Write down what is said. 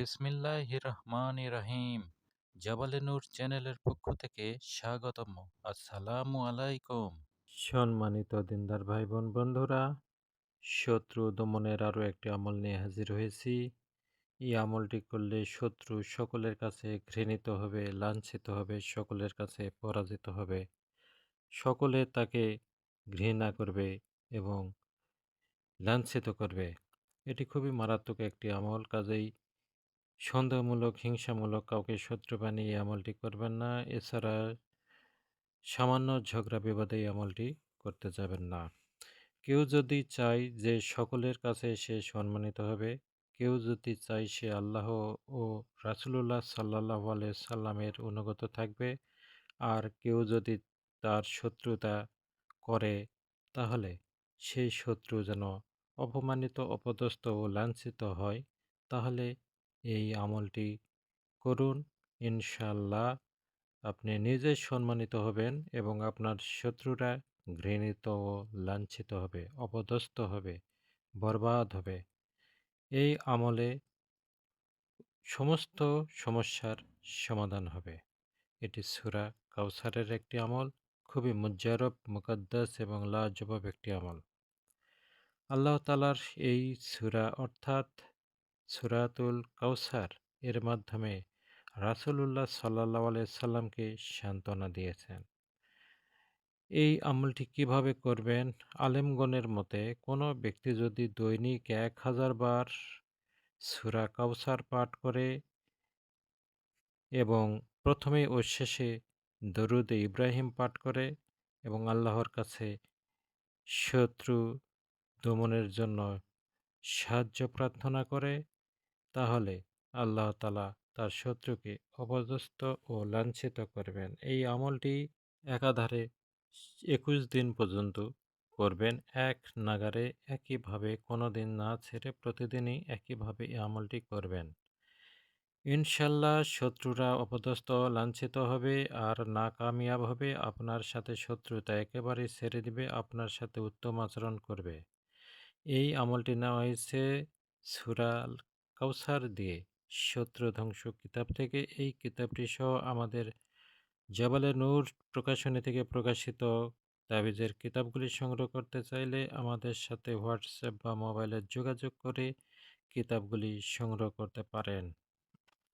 বিসমিল্লাহির রহমানির রহিম জাবালে নূর চ্যানেলের পক্ষ থেকে স্বাগতম। আসসালামু আলাইকুম। সম্মানিত দিনদার ভাই বোন বন্ধুরা, শত্রু দমনের আরও একটি আমল নিয়ে হাজির হয়েছি। এই আমলটি করলে শত্রু সকলের কাছে ঘৃণিত হবে, লাঞ্ছিত হবে, সকলের কাছে পরাজিত হবে। সকলে তাকে ঘৃণা করবে এবং লাঞ্ছিত করবে। এটি খুবই মারাত্মক একটি আমল, কাজেই সন্দেহমূলক, হিংসামূলক, কাউকে শত্রু বানিয়ে আমলটি করবেন না। এছাড়া সামান্য ঝগড়া বিবাদে এই আমলটি করতে যাবেন না। কেউ যদি চায় যে সকলের কাছে সে সম্মানিত হবে, কেউ যদি চায় সে আল্লাহ ও রাসুলুল্লাহ সাল্লাহ সাল্লামের অনুগত থাকবে, আর কেউ যদি তার শত্রুতা করে, তাহলে সেই শত্রু যেন অপমানিত, অপদস্থ ও লাঞ্ছিত হয়, তাহলে এই আমলটি করুন। ইনশাল্লাহ আপনি নিজে সম্মানিত হবেন এবং আপনার শত্রুরা ঘৃণিত ও লাঞ্ছিত হবে, অপদস্থ হবে, বরবাদ হবে। এই আমলে সমস্ত সমস্যার সমাধান হবে। এটি সুরা কাউসারের একটি আমল, খুবই মুজারব মুকদ্দাস এবং লাজবাব একটি আমল। আল্লাহ তালার এই সুরা অর্থাৎ সুরাতুল কাউসার এর মাধ্যমে রাসুলুল্লাহ সাল্লাহ সাল্লামকে সান্ত্বনা দিয়েছেন। এই আমলটি কীভাবে করবেন? আলেমগণের মতে কোনো ব্যক্তি যদি দৈনিক এক হাজার বার সুরা কাউসার পাঠ করে এবং প্রথমে ও শেষে দরুদে ইব্রাহিম পাঠ করে এবং আল্লাহর কাছে শত্রু দমনের জন্য সাহায্য প্রার্থনা করে তাহলে আল্লাহ তালা তার শত্রুকে অপদস্থ ও লাঞ্ছিত করবেন। এই আমলটি একাধারে একুশ দিন পর্যন্ত করবেন। এক নাগারে একইভাবে, কোনো দিন না ছেড়ে প্রতিদিনই একইভাবে এই আমলটি করবেন। ইনশাল্লাহ শত্রুরা অপদস্থ, লাঞ্ছিত হবে আর না কামিয়াব হবে। আপনার সাথে শত্রুতা একেবারে ছেড়ে দিবে, আপনার সাথে উত্তম আচরণ করবে। এই আমলটি নেওয়া হয়েছে সুরাল কাউসার দিয়ে শত্রু ধ্বংস কিতাব থেকে, এই কিতাবটি সহ আমাদের জবালে নূর প্রকাশনী থেকে প্রকাশিত তাবিজের কিতাবগুলি সংগ্রহ করতে চাইলে আমাদের সাথে হোয়াটসঅ্যাপ বা মোবাইলে যোগাযোগ করে কিতাবগুলি সংগ্রহ করতে পারেন।